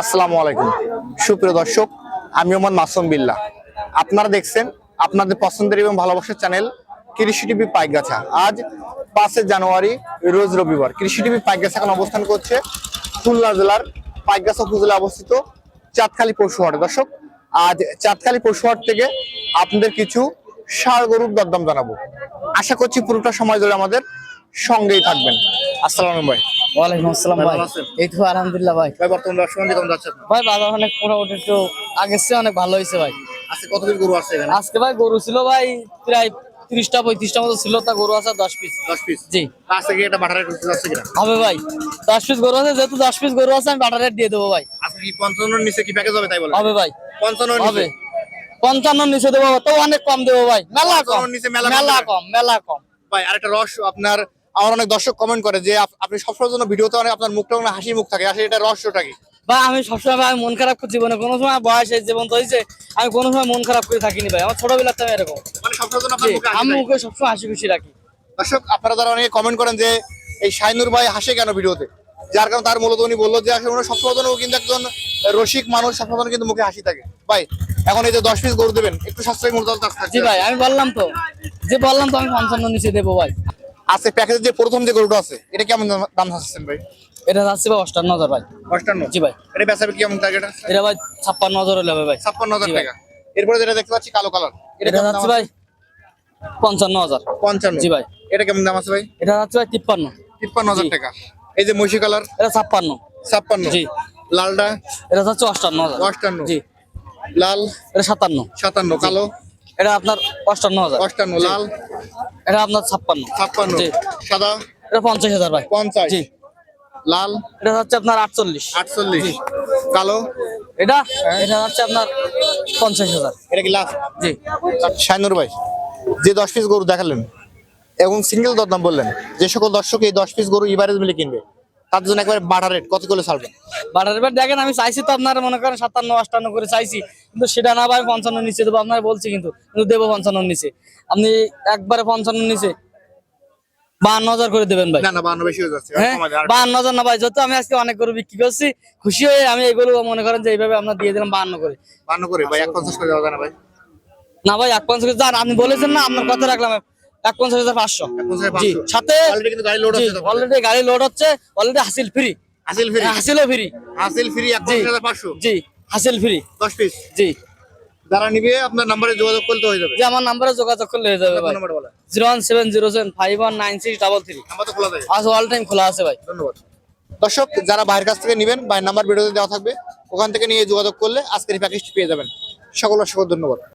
আসসালামু আলাইকুম। সুপ্রিয় দর্শক, আমি মোহাম্মদ মাসুম বিল্লাহ আপনারা দেখছেন আপনাদের পছন্দের এবং ভালোবাসার চ্যানেল কৃষি টিভি পাইকগাছা। আজ পাঁচে জানুয়ারি, রোজ রবিবার। কৃষি টিভি পাইকগাছা এখন অবস্থান করছে খুলনা জেলার পাইকগাছা উপজেলা অবস্থিত চাঁদখালি পশুহাটে দর্শক, আজ চাঁদখালি পশুহাট থেকে আপনাদের কিছু ষাড় গরুর দরদাম জানাব। আশা করছি পুরোটা সময় ধরে আমাদের সঙ্গেই থাকবেন। আসসালামু ভাই। ওয়ালাইকুম আসসালাম ভাই? এই তো আলহামদুলিল্লাহ ভাই। ভাই বর্তমান দর্শক কেমন যাচ্ছে? ভাই বাজার অনেক মোটামুটি একটু আগের চেয়ে অনেক ভালো হয়েছে ভাই। আজকে কত গরু আছে এখানে? আজকে ভাই গরু ছিল ভাই প্রায় তিরিশটা পঁয়ত্রিশটা মতো ছিল তা গরু আছে দশ পিস দশ পিস জি। আজকে এটা বাটারে করতে যাচ্ছে কিনা? হবে ভাই দশ পিস গরু আছে যেহেতু দশ পিস গরু আছে আমি বাটার রেট দিয়ে দেবো ভাই। আজকে কি পঞ্চান্নর নিচে কি প্যাকেজ হবে তাই বলে? হবে ভাই। পঞ্চান্নর হবে। নিচে পঞ্চান্ন নিচে দেবো তো অনেক কম দেবো ভাই। মেলা কম। নিচে মেলা কম মেলা কম মেলা কম। ভাই আরেকটা রস আপনার আমার অনেক দর্শক কমেন্ট করে যে আপনি সবসময় জন্য ভিডিওতে অনেক আপনার মুখটা অনেক হাসি মুখ থাকে। আসলে এটা রহস্যটা কি? ভাই আমি সবসময় ভাই মন খারাপ করছি জীবনে। কোনো সময় বয়স জীবন তো হয়েছে আমি কোনো সময় মন খারাপ করে থাকিনি ভাই। আমার ছোটবেলার থেকে এরকম। মানে আমি। মুখে সবসময় হাসি খুশি রাখি। দর্শক আপনারা যারা অনেকে কমেন্ট করেন যে এই শাইনুর ভাই হাসে কেন ভিডিওতে? যার কারণে তার মূলত উনি বলল যে আসলে ওনার সবসময় কিন্তু একজন রসিক মানুষ সবসময় কিন্তু মুখে হাসি থাকে। ভাই এখন এই যে দশ পিস গরু দেবেন একটু সাশ্রয়ী মূল্য জি ভাই আমি বললাম তো। যে বললাম তো আমি পঞ্চান্ন নিচে দেবো ভাই। আছে প্যাকেজের যে প্রথম যে গরুটা আছে এটা কেমন দাম- চাচ্ছেন ভাই? এটা যাচ্ছে ভাই অষ্টান্ন হাজার ভাই। অষ্টান্ন? জি ভাই। এটা বেচাবে কেমন টার্গেট আছে? এটা ভাই ছাপ্পান্ন হাজার হলে হবে ভাই। ছাপ্পান্ন হাজার। টাকা। এরপরে যেটা দেখতে পাচ্ছি কালো কালার এটা যাচ্ছে আছে? ভাই পঞ্চান্ন হাজার। পঞ্চান্ন। জি ভাই। এটা কেমন দাম আছে ভাই? এটা যাচ্ছে ভাই তিপ্পান্ন। তিপ্পান্ন হাজার। টাকা। এই যে মহিষি কালার এটা ছাপ্পান্ন। ছাপ্পান্ন। জি। লালটা? এটা যাচ্ছে অষ্টান্ন হাজার। অষ্টান্ন। জি। লাল? এটা সাতান্ন। সাতান্ন। কালো? এটা আপনার অষ্টান্ন হাজার। অষ্টান্ন। লাল? এটা আপনার ছাপ্পান্ন। ছাপ্পান্ন। জি। সাদা? এটা পঞ্চাশ হাজার ভাই। পঞ্চাশ। জি। লাল? এটা হচ্ছে আপনার আটচল্লিশ। আটচল্লিশ। কালো? এটা? এটা হচ্ছে আপনার পঞ্চাশ হাজার। এটা কি লাস্ট জি। শাইনুর ভাই যে দশ পিস গরু দেখালেন এবং সিঙ্গেল দর দরদাম বললেন যে সকল দর্শক এই দশ পিস গরু ইবারেজ মিলে কিনবে। তাদের জন্য একবারে বাটা রেট। কত করে ছাড়বেন? বাটার এবার দেখেন আমি চাইছি তো আপনার মনে করেন সাতান্ন আটান্ন করে চাইছি কিন্তু সেটা না ভাই পঞ্চান্ন নিচে দেবো। আপনার বলছি কিন্তু কিন্তু দেবো পঞ্চান্ন নিচে। আপনি একবারে পঞ্চান্ন নিচে বাহান্ন হাজার করে দেবেন ভাই। হয়ে বাহান্ন হাজার না ভাই যত আমি আজকে অনেক গরু বিক্রি করছি খুশি হয়ে আমি এগুলো মনে করেন যে এইভাবে দিয়ে দিলাম বাহান্ন করে। বান্ন করে ভাই এক পঞ্চাশ করে দেওয়া না ভাই। না ভাই এক পঞ্চাশ হাজার আপনি বলেছেন না আপনার কথা রাখলাম। এক পঞ্চাশ হাজার পাঁচশো। জি সাথে। অলরেডি গাড়ি লোড হচ্ছে অলরেডি হাসিল ফ্রি হাসিল ফ্রি হাসিলও ফ্রি হাসিল ফ্রি এক হাজার পাঁচশো। জি হাসিল ফ্রি দশ পিস জি। যারা নিবে আপনার নাম্বারে যোগাযোগ করতে হয়ে যাবে। যে আমার নাম্বারে যোগাযোগ করলে হয়ে যাবে ভাই। Zero one seven zero seven five one nine six double three. Number তো খোলা থাকে। আজ অল টাইম খোলা আছে ভাই। ধন্যবাদ। দর্শক যারা বাইরের কাছ থেকে নেবেন বাইরের নাম্বার ভিডিওতে দেওয়া থাকবে ওখান থেকে নিয়ে যোগাযোগ করলে আজকের প্যাকেজটি পেয়ে যাবেন। সকল অসংখ্য ধন্যবাদ।